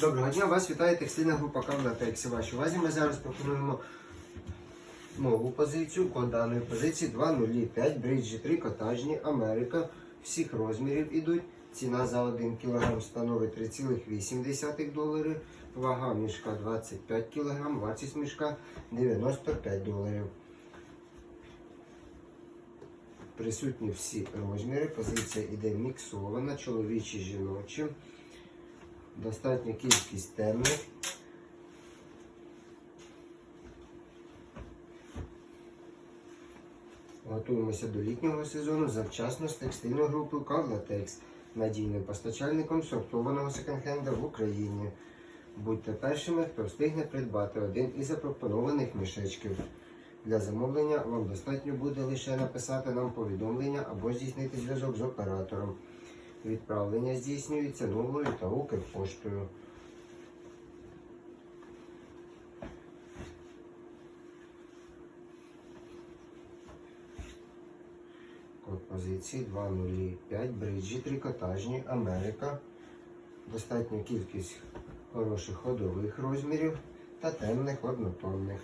Доброго дня, вас вітає текстильна група Кавлатекс. У вашій увазі ми зараз пропонуємо нову позицію. Код даної позиції 205 бриджі 3 котажні Америка. Всіх розмірів ідуть. Ціна за 1 кг становить 3,8 доларів. Вага мішка 25 кг, вартість мішка 95 доларів. Присутні всі розміри. Позиція іде міксована, чоловічі, жіночі. Достатня кількість темних. Готуємося до літнього сезону завчасно з текстильною групою Кавлатекс, надійним постачальником сортованого секонд-хенда в Україні. Будьте першими, хто встигне придбати один із запропонованих мішечків. Для замовлення вам достатньо буде лише написати нам повідомлення або здійснити зв'язок з оператором. Відправлення здійснюється новою та Укрпоштою. Код позиції 205 бриджі трикотажні Америка. Достатня кількість хороших ходових розмірів та темних однотонних.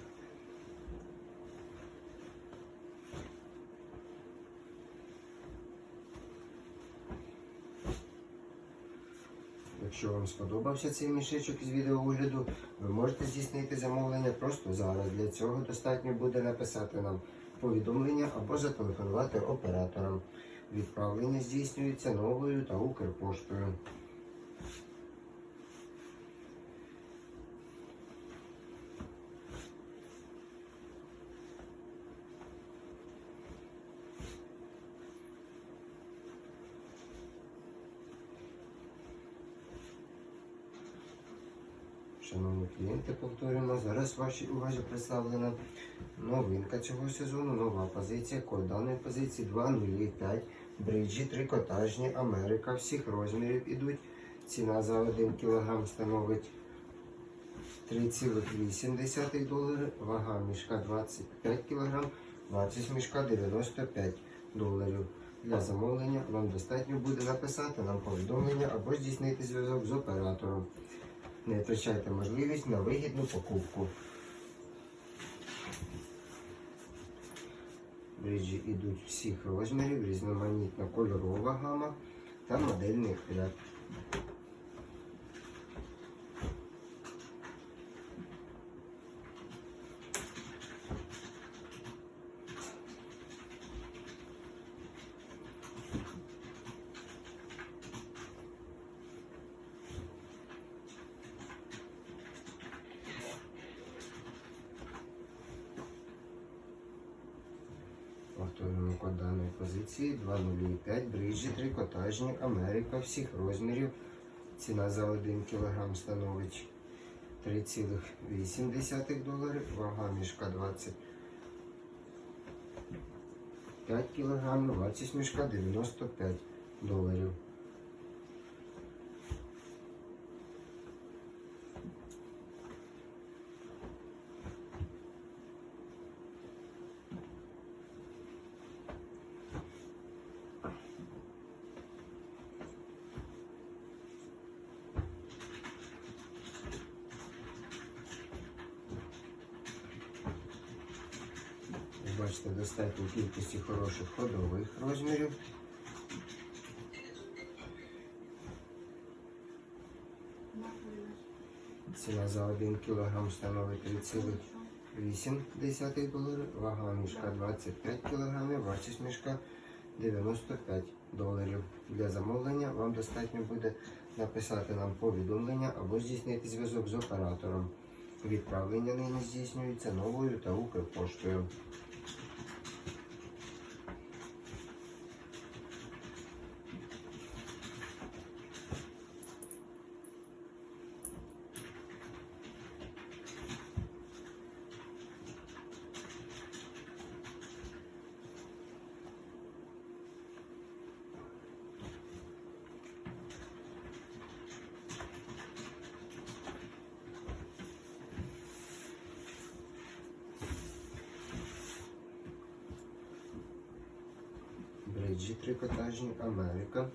Якщо вам сподобався цей мішечок із відеоогляду, ви можете здійснити замовлення просто зараз. Для цього достатньо буде написати нам повідомлення або зателефонувати операторам. Відправлення здійснюється новою та Укрпоштою. Шановні клієнти, повторюємо, зараз вашій увазі представлена новинка цього сезону, нова позиція, код даної позиції 205, бриджі, трикотажні, Америка, всіх розмірів ідуть. Ціна за 1 кг становить 3,8 долари, вага мішка 25 кг, вартість мішка 95 доларів. Для замовлення вам достатньо буде написати нам повідомлення або здійснити зв'язок з оператором. Не втрачайте можливість на вигідну покупку. Бриджі йдуть всіх розмірів, різноманітна кольорова гама та модельний ряд. Повторюємо код даної позиції 205 бриджі, трикотажні, Америка всіх розмірів. Ціна за 1 кг становить 3,8 доларів, вага мішка 25 кг, вартість мішка 95 доларів. Ви Бачите, достатньо кількості хороших ходових розмірів. Ціна за 1 кг становить 3,8 доларів, вага мішка 25 кг, вартість мішка 95 доларів. Для замовлення вам достатньо буде написати нам повідомлення або здійснити зв'язок з оператором. Відправлення нині здійснюється новою та Укрпоштою. Бриджі трикотажні Америка.